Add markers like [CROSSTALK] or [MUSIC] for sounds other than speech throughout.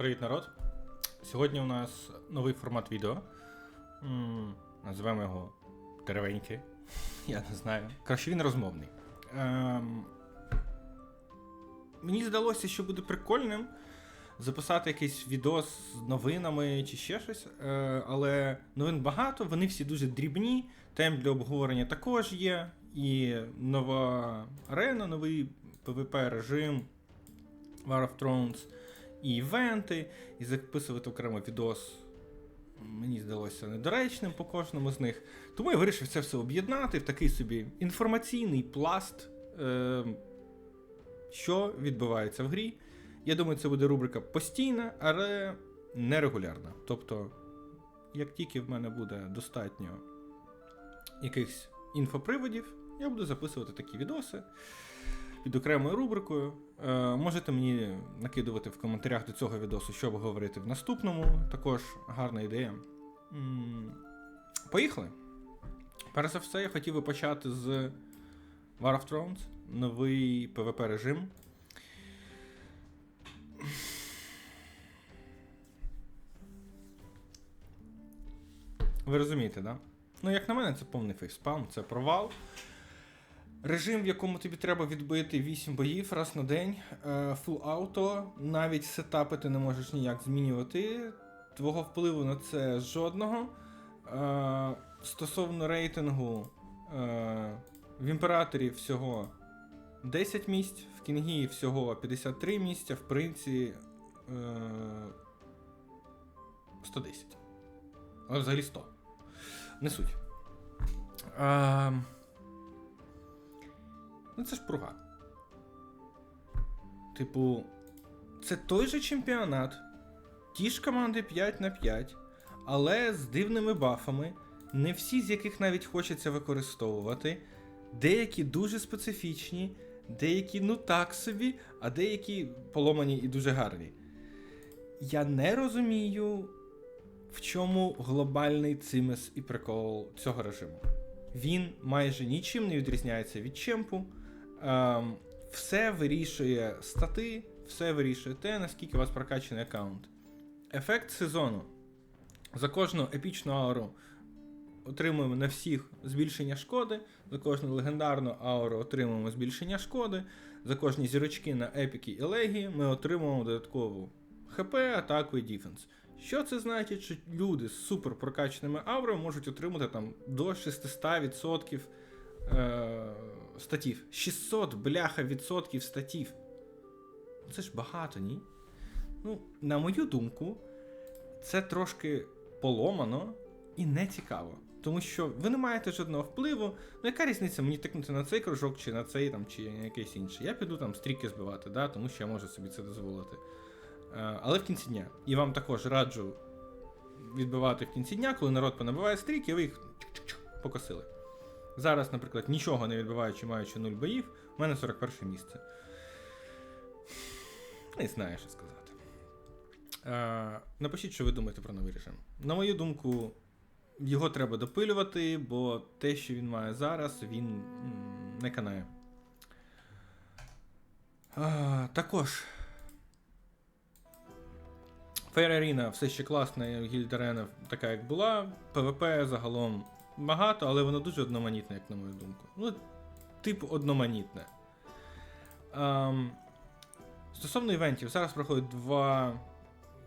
Привіт, народ! Сьогодні у нас новий формат відео. М, Називаємо його Деревенький. [LAUGHS] Я не знаю. Краще він розмовний. Ем, мені здалося, що буде прикольним записати якийсь відео з новинами чи ще щось. Е, але новин багато, вони всі дуже дрібні. Тем для обговорення також є. І нова арена, новий PvP режим, War of Thrones і івенти, і записувати окремо відос. Мені здалося недоречним по кожному з них. Тому я вирішив це все об'єднати в такий собі інформаційний пласт, е, що відбувається в грі. Я думаю, це буде рубрика постійна, але нерегулярна. Тобто, як тільки в мене буде достатньо якихось інфоприводів, я буду записувати такі відоси під окремою рубрикою. Е, можете мені накидувати в коментарях до цього відосу, що говорити в наступному. Також гарна ідея. Поїхали. Перш за все, я хотів би почати з War of Thrones, новий PvP режим. Ви розумієте, да? Ну, як на мене, це повний фейспам, це провал. Режим, в якому тобі треба відбити 8 боїв раз на день, фул ауто, навіть сетапи ти не можеш ніяк змінювати. Твого впливу на це жодного. Е, Стосовно рейтингу, е, в імператорі всього 10 місць, в Кінгі всього 53 місця, в принці е, 110. Але взагалі 100. Не суть. Ну, це ж пруга. Типу, це той же чемпіонат, ті ж команди 5 на 5, але з дивними бафами, не всі з яких навіть хочеться використовувати. Деякі дуже специфічні, деякі ну так собі, а деякі поломані і дуже гарні. Я не розумію, в чому глобальний цимес і прикол цього режиму. Він майже нічим не відрізняється від чемпу. Ем, все вирішує стати, все вирішує те, наскільки у вас прокачаний аккаунт. Ефект сезону. За кожну епічну ауру отримуємо на всіх збільшення шкоди, за кожну легендарну ауру отримуємо збільшення шкоди, за кожні зірочки на епіки і легії ми отримуємо додаткову ХП, атаку і діфенс. Що це значить, що люди з супер прокачаними аурами можуть отримати там до 600% е, статів. 600 бляха відсотків статів. Це ж багато, ні? Ну, на мою думку, це трошки поломано і не цікаво. Тому що ви не маєте жодного впливу. Ну, яка різниця мені тикнути на цей кружок, чи на цей там, чи на якийсь інший. Я піду там стріки збивати, да, тому що я можу собі це дозволити. Е, але в кінці дня. І вам також раджу відбивати в кінці дня, коли народ понабиває стріки, ви їх покосили. Зараз, наприклад, нічого не відбиваючи, маючи 0 боїв, у мене 41 місце. Не знаю, що сказати. Е, напишіть, що ви думаєте про новий режим. На мою думку, його треба допилювати, бо те, що він має зараз, він не канає. А, також. Fair Arena все ще класна, гільд арена така, як була. PvP загалом багато, але воно дуже одноманітне, як на мою думку. Ну, типу, одноманітне. Ем, стосовно івентів, зараз проходять два,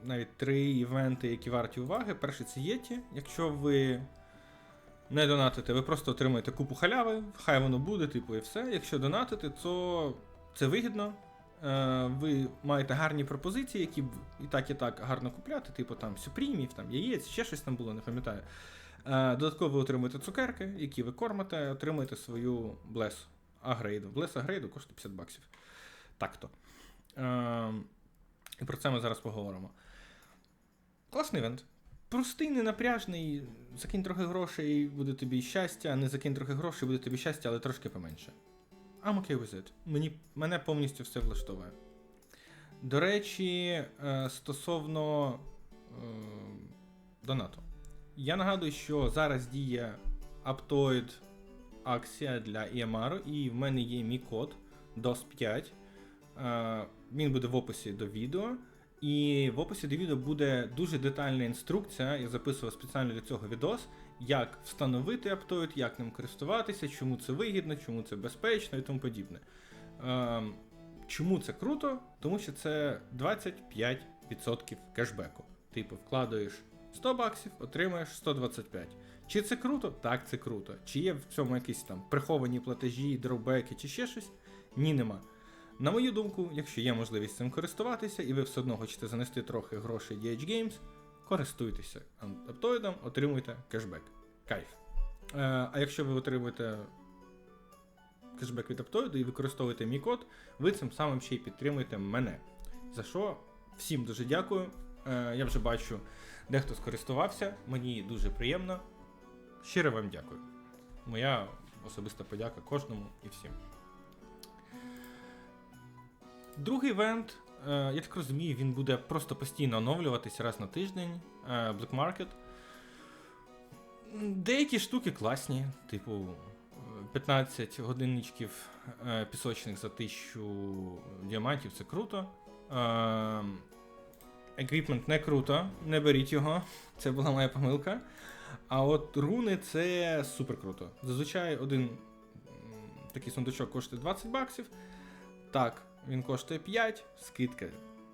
навіть три івенти, які варті уваги. Перший це Єті. Якщо ви не донатите, ви просто отримаєте купу халяви, хай воно буде, типу, і все. Якщо донатите, то це вигідно. Е, ви маєте гарні пропозиції, які і так, і так гарно купляти, типу там сюпрімів, там яєць, ще щось там було, не пам'ятаю. Е, Додатково ви отримуєте цукерки, які ви кормите, отримуєте свою блес агрейду. Блес агрейду коштує 50 баксів. Так-то. Е, І про це ми зараз поговоримо. Класний івент. Простий, ненапряжний, закинь трохи грошей, буде тобі щастя, не закинь трохи грошей, буде тобі щастя, але трошки поменше. I'm okay with it. Мені, мене повністю все влаштовує. До речі, е, стосовно донату. Я нагадую, що зараз діє Aptoid акція для EMR, і в мене є мій код DOS5. Е, Він буде в описі до відео. І в описі до відео буде дуже детальна інструкція. Я записував спеціально для цього відос, як встановити Aptoid, як ним користуватися, чому це вигідно, чому це безпечно і тому подібне. Ем, чому це круто? Тому що це 25% кешбеку. Типу, вкладаєш 100 баксів, отримаєш 125. Чи це круто? Так, це круто. Чи є в цьому якісь там приховані платежі, дробеки чи ще щось? Ні, нема. На мою думку, якщо є можливість цим користуватися, і ви все одно хочете занести трохи грошей DH Games, користуйтеся аптоїдом, отримуйте кешбек. Кайф. Е, а якщо ви отримуєте кешбек від аптоїду і використовуєте мій код, ви цим самим ще й підтримуєте мене. За що всім дуже дякую. Е, я вже бачу, дехто скористувався, мені дуже приємно. Щиро вам дякую. Моя особиста подяка кожному і всім. Другий івент, е, я так розумію, він буде просто постійно оновлюватись раз на тиждень. е, Black Market. Деякі штуки класні, типу е, 15 годинничків пісочних за 1000 діамантів це круто. Еквіпмент не круто, не беріть його, це була моя помилка. А от руни це супер круто. Зазвичай один такий сундучок коштує 20 баксів. Так, він коштує 5, скидка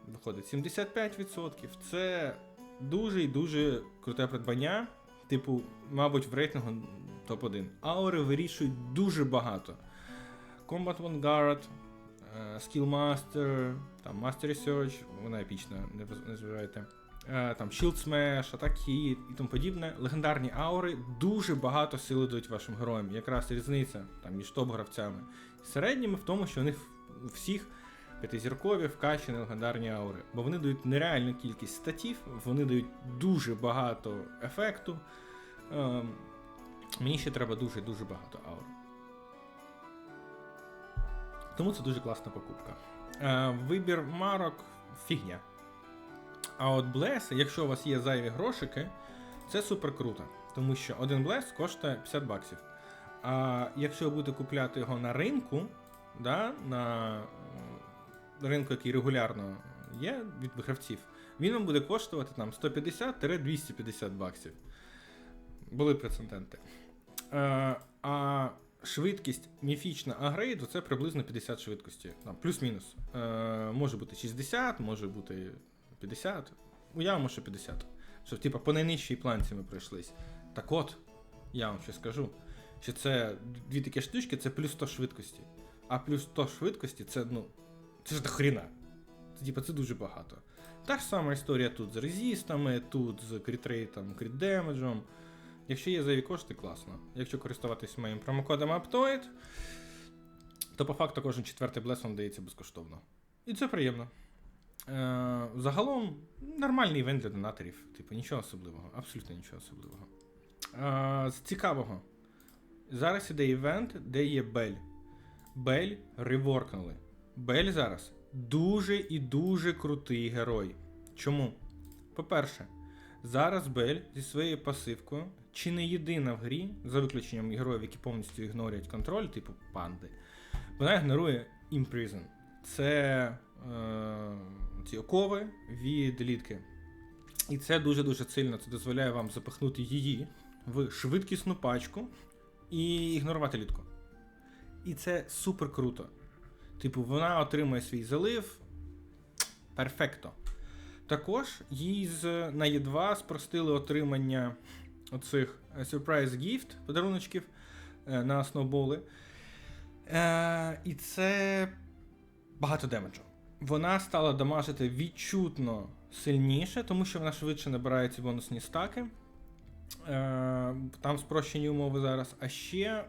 виходить 75%. Це дуже і дуже круте придбання. Типу, мабуть, в рейтингу топ-1. Аури вирішують дуже багато. Combat Vanguard, е, Skill там Master Research, вона епічна, не зважайте. Е, Там Shield Smash, Hit і тому подібне. Легендарні аури дуже багато сили дають вашим героям. Якраз різниця там, між топ-гравцями і середніми в тому, що у них всіх п'ятизіркові вкачані легендарні аури. Бо вони дають нереальну кількість статів, вони дають дуже багато ефекту. Ем, мені ще треба дуже-дуже багато аур. Тому це дуже класна покупка. Е, вибір марок фігня. А от блеси, якщо у вас є зайві грошики, це супер круто. Тому що один блес коштує 50 баксів. А якщо ви будете купляти його на ринку, да, на ринку, який регулярно є від гравців, він вам буде коштувати там 150-250 баксів. Були прецеденти. Е, а швидкість міфічна агрейду це приблизно 50 швидкості. Там, плюс-мінус. Е, може бути 60, може бути 50. Уявимо, що 50. Щоб, типа, по найнижчій планці ми пройшлись. Так от, я вам ще скажу, що це дві такі штучки, це плюс 100 швидкості. А плюс 100 швидкості це, ну, це ж до хріна. Це, типа, це дуже багато. Та ж сама історія тут з резістами, тут з крітрейтом, крітдемеджем. Якщо є зайві кошти, класно. Якщо користуватись моїм промокодом Aptoid, то по факту кожен четвертий блес вам дається безкоштовно. І це приємно. Е, загалом нормальний івент для донаторів. Типу, нічого особливого, абсолютно нічого особливого. Е, з цікавого. Зараз іде івент, де є Бель. Бель реворкнули. Бель зараз дуже і дуже крутий герой. Чому? По-перше, зараз Бель зі своєю пасивкою, чи не єдина в грі, за виключенням героїв, які повністю ігнорять контроль, типу панди, вона ігнорує Imprison. Це е, ці окови від літки. І це дуже-дуже сильно це дозволяє вам запихнути її в швидкісну пачку і ігнорувати літку. І це супер круто. Типу, вона отримує свій залив. Перфекто. Також їй з, на Є2 спростили отримання оцих е, Surprise Gift подаруночків е, на сноуболи. Е, і це багато демеджу. Вона стала дамажити відчутно сильніше, тому що вона швидше набирає ці бонусні стаки. Там спрощені умови зараз. А ще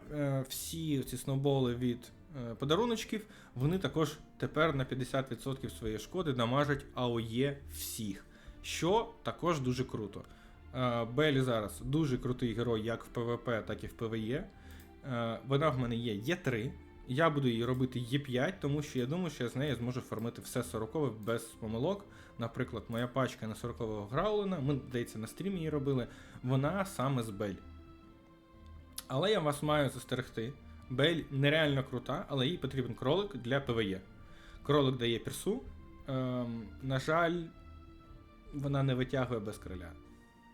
всі ці сноуболи від подаруночків, вони також тепер на 50% своєї шкоди дамажать АОЄ всіх. Що також дуже круто. Е, Белі зараз дуже крутий герой як в ПВП, так і в ПВЕ. Вона в мене є Є3. Я буду її робити Є5, тому що я думаю, що я з нею зможу формити все 40 без помилок. Наприклад, моя пачка на 40-го граулена, ми, здається, на стрімі її робили, вона саме з Бель. Але я вас маю застерегти. Бель нереально крута, але їй потрібен кролик для ПВЕ. Кролик дає пірсу. Ем, на жаль, вона не витягує без короля.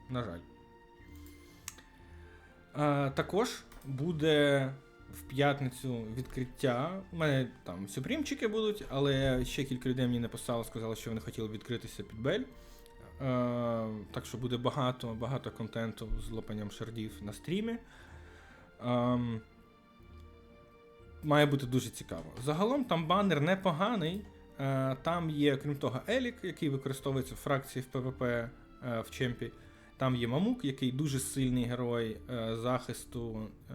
На жаль. А, також буде в п'ятницю відкриття. У мене там сюпрімчики будуть, але ще кілька людей мені написало, сказали, що вони хотіли відкритися під Бель. Е, так що буде багато, багато контенту з лопанням шардів на стрімі. Ем, має бути дуже цікаво. Загалом там банер непоганий. Там є, крім того, Елік, який використовується в фракції в ПВП е, в Чемпі. Там є Мамук, який дуже сильний герой е, захисту е,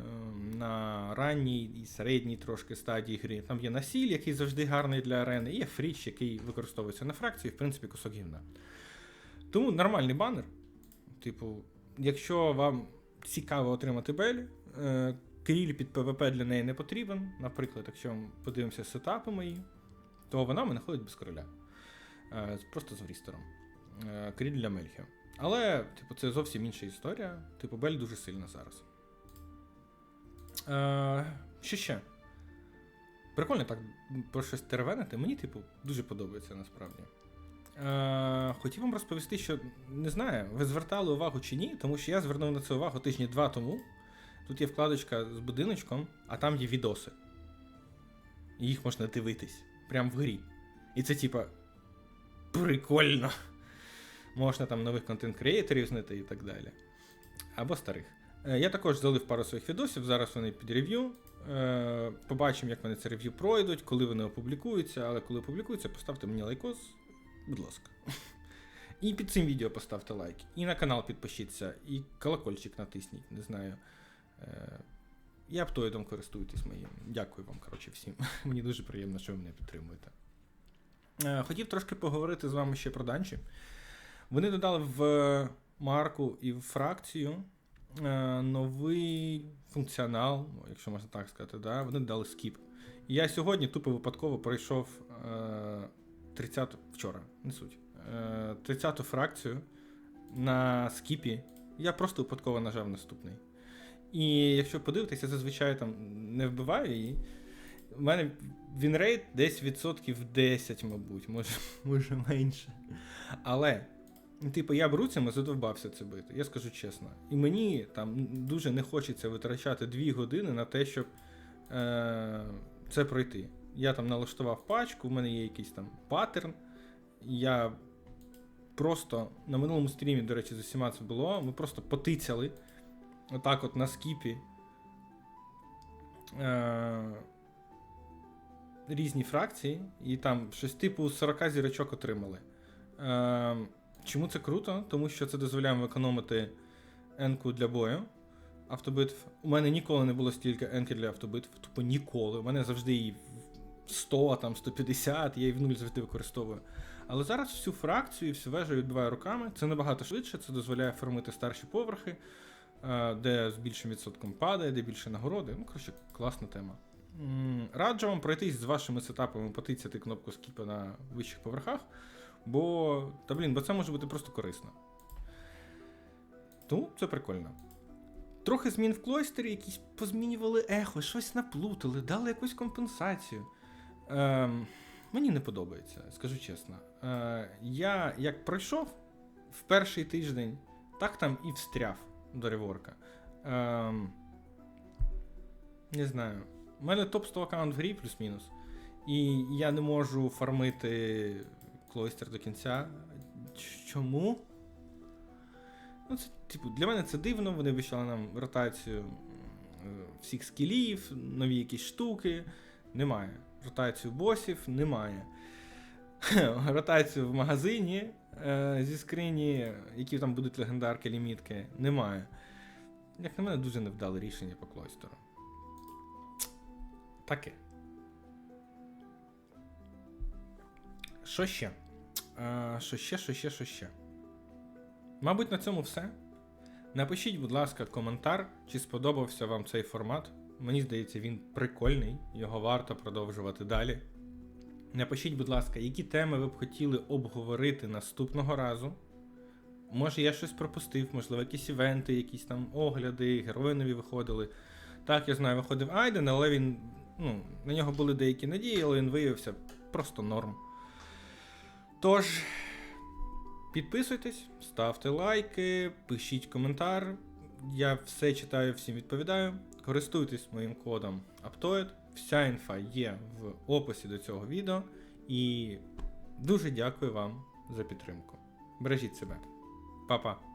на ранній і середній трошки стадії гри. Там є Насіль, який завжди гарний для арени, і є Фріч, який використовується на фракції, в принципі, кусок гівна. Тому нормальний банер. Типу, якщо вам цікаво отримати бель, е, кріль під ПВП для неї не потрібен. Наприклад, якщо ми подивимося сетапи мої, то вона мене ходить без короля. Просто з Врістером. Кріль для Мельхіо. Але, типу, це зовсім інша історія. Типу, Бель дуже сильна зараз. Е, що ще? Прикольно так про щось теревенити. Мені, типу, дуже подобається насправді. Е, хотів вам розповісти, що не знаю, ви звертали увагу чи ні, тому що я звернув на це увагу тижні два тому. Тут є вкладочка з будиночком, а там є відоси. І їх можна дивитись прямо в грі. І це, типа, прикольно. Можна там нових контент-креаторів знайти і так далі. Або старих. Е, Я також залив пару своїх відосів, зараз вони під рев'ю. Е, Побачимо, як вони це рев'ю пройдуть, коли вони опублікуються, але коли опублікуються, поставте мені лайкос, будь ласка. І під цим відео поставте лайк. І на канал підпишіться, і колокольчик натисніть, не знаю. Е, І аптоїдом користуйтесь моїм. Дякую вам, коротше, всім. [LAUGHS] Мені дуже приємно, що ви мене підтримуєте. Хотів трошки поговорити з вами ще про данчі. Вони додали в марку і в фракцію е, новий функціонал, якщо можна так сказати, да? вони додали скіп. І я сьогодні тупо випадково пройшов е, 30 вчора, не суть. Е, 30-ту фракцію на скіпі. Я просто випадково нажав наступний. І якщо подивитися, зазвичай там не вбиваю її. У мене вінрейт десь відсотків 10, мабуть, може, [LAUGHS] може менше. Але, типу, я бруцями задовбався це бити, я скажу чесно. І мені там дуже не хочеться витрачати 2 години на те, щоб е- це пройти. Я там налаштував пачку, в мене є якийсь там паттерн. Я просто на минулому стрімі, до речі, з усіма це було. Ми просто потицяли отак от на скіпі. Е- різні фракції, і там щось типу 40 зірочок отримали. Е, чому це круто? Тому що це дозволяє економити енку для бою автобитв. У мене ніколи не було стільки енки для автобитв, тупо ніколи. У мене завжди її 100, там 150, я її в нуль завжди використовую. Але зараз всю фракцію і всю вежу відбиваю руками. Це набагато швидше, це дозволяє формити старші поверхи, е, де з більшим відсотком падає, де більше нагороди. Ну, коротше, класна тема. Раджу вам пройтись з вашими сетапами, потицяти кнопку скіпа на вищих поверхах, бо, та блін, бо це може бути просто корисно. Тому це прикольно. Трохи змін в клойстері, якісь позмінювали ехо, щось наплутали, дали якусь компенсацію. Ем, мені не подобається, скажу чесно. Е, я як пройшов в перший тиждень, так там і встряв до реворка. Ем, не знаю. У мене топ 100 аккаунт в грі плюс-мінус. І я не можу фармити клойстер до кінця. Чому? Ну, це, типу, для мене це дивно, вони обіцяли нам ротацію всіх скілів, нові якісь штуки. Немає. Ротацію босів немає. [LAUGHS] Ротацію в магазині е, зі скрині, які там будуть легендарки, лімітки, немає. Як на мене, дуже невдале рішення по клойстеру. Таке. Що ще? Що ще, що ще, що ще? Мабуть, на цьому все. Напишіть, будь ласка, коментар, чи сподобався вам цей формат. Мені здається, він прикольний, його варто продовжувати далі. Напишіть, будь ласка, які теми ви б хотіли обговорити наступного разу. Може, я щось пропустив, можливо, якісь івенти, якісь там огляди, герої нові виходили. Так, я знаю, виходив Айден, але він. Ну, на нього були деякі надії, але він виявився просто норм. Тож, Підписуйтесь, ставте лайки, пишіть коментар. Я все читаю, всім відповідаю. Користуйтесь моїм кодом Aptoid. Вся інфа є в описі до цього відео. І дуже дякую вам за підтримку. Бережіть себе. Па-па.